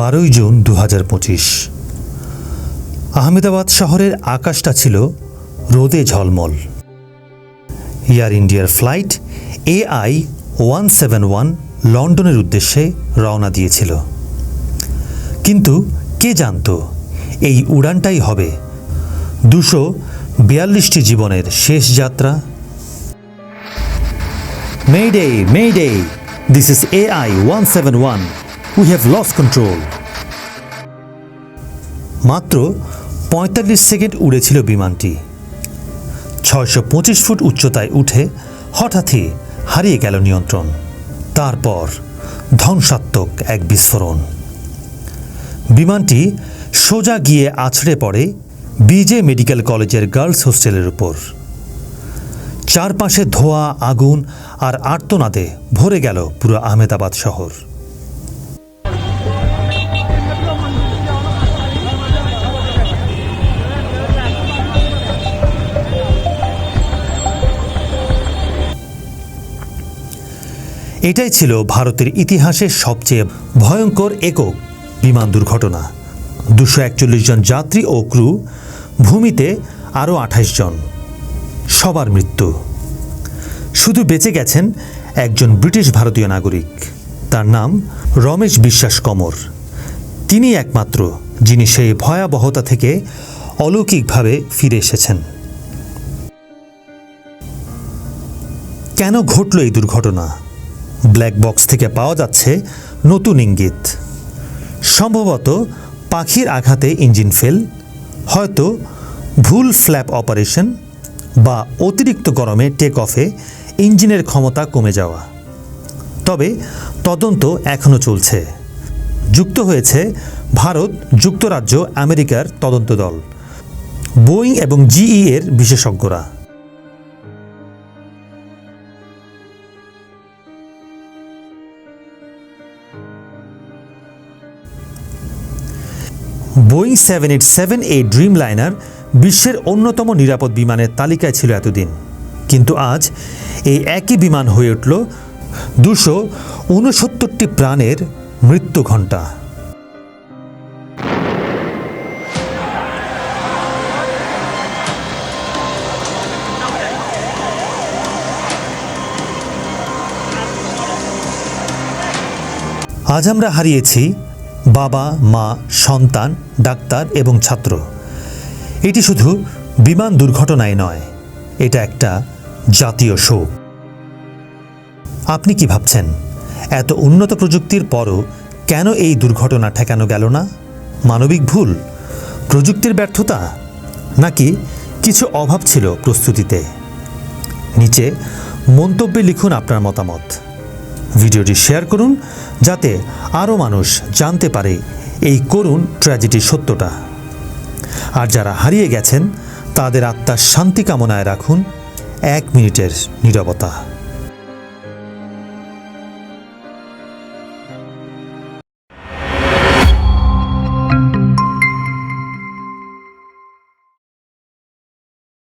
বারোই জুন দু হাজার পঁচিশ। আহমেদাবাদ শহরের আকাশটা ছিল রোদে ঝলমল। এয়ার ইন্ডিয়ার flight AI one seven one লন্ডনের উদ্দেশ্যে রওনা দিয়েছিল। কিন্তু কে জানতো, এই উড়ানটাই হবে দুশো বিয়াল্লিশটি জীবনের শেষ যাত্রা। Mayday mayday this is AI one seven one we have lost control মাত্র পঁয়তাল্লিশ সেকেন্ড উড়েছিল বিমানটি। ছয়শো পঁচিশ ফুট উচ্চতায় উঠে হঠাৎই হারিয়ে গেল নিয়ন্ত্রণ। তারপর ধ্বংসাত্মক এক বিস্ফোরণ। বিমানটি সোজা গিয়ে আছড়ে পড়ে বিজে মেডিকেল কলেজের গার্লস হোস্টেলের উপর। চারপাশে ধোঁয়া, আগুন আর আর্তনাদে ভরে গেল পুরো আহমেদাবাদ শহর। এটাই ছিল ভারতের ইতিহাসের সবচেয়ে ভয়ঙ্কর একক বিমান দুর্ঘটনা। দুশো একচল্লিশ জন যাত্রী ও ক্রু ভূমিতে আরও আঠাইশ জন। সবার মৃত্যু। শুধু বেঁচে গেছেন একজন ব্রিটিশ ভারতীয় নাগরিক। তার নাম রমেশ বিশ্বাস কমর। তিনি একমাত্র যিনি সেই ভয়াবহতা থেকে অলৌকিকভাবে ফিরে এসেছেন। কেন ঘটল এই দুর্ঘটনা? ব্ল্যাক বক্স থেকে পাওয়া যাচ্ছে নতুন ইঙ্গিত। সম্ভবত পাখির আঘাতে ইঞ্জিন ফেল, হয়তো ভুল ফ্ল্যাপ অপারেশন বা অতিরিক্ত গরমে টেক অফে ইঞ্জিনের ক্ষমতা কমে যাওয়া। তবে তদন্ত এখনও চলছে। যুক্ত হয়েছে ভারত যুক্তরাজ্য আমেরিকার তদন্ত দল। বোয়িং এবং জিই এর বিশেষজ্ঞরা। বোয়িং সেভেন এইট সেভেন এই ড্রিম লাইনার বিশ্বের অন্যতম নিরাপদ বিমানের তালিকায় ছিল এতদিন। কিন্তু আজ এই একই বিমান হয়ে উঠল দুশো ঊনসত্তরটি প্রাণের মৃত্যু ঘণ্টা। আজ আমরা হারিয়েছি বাবা, মা, সন্তান, ডাক্তার এবং ছাত্র। এটি শুধু বিমান দুর্ঘটনায় নয়, এটা একটা জাতীয় শোক আপনি কি ভাবছেন, এত উন্নত প্রযুক্তির পরও কেন এই দুর্ঘটনা ঠেকানো গেল না? মানবিক ভুল? প্রযুক্তির ব্যর্থতা? নাকি কিছু অভাব ছিল প্রস্তুতিতে? নিচে মন্তব্যে লিখুন আপনার মতামত। ভিডিওটি শেয়ার করুন যাতে আরও মানুষ জানতে পারে এই করুণ ট্র্যাজেডির সত্যটা। আর যারা হারিয়ে গেছেন, তাদের আত্মার শান্তি কামনায় রাখুন। এক মিনিটের নীরবতা।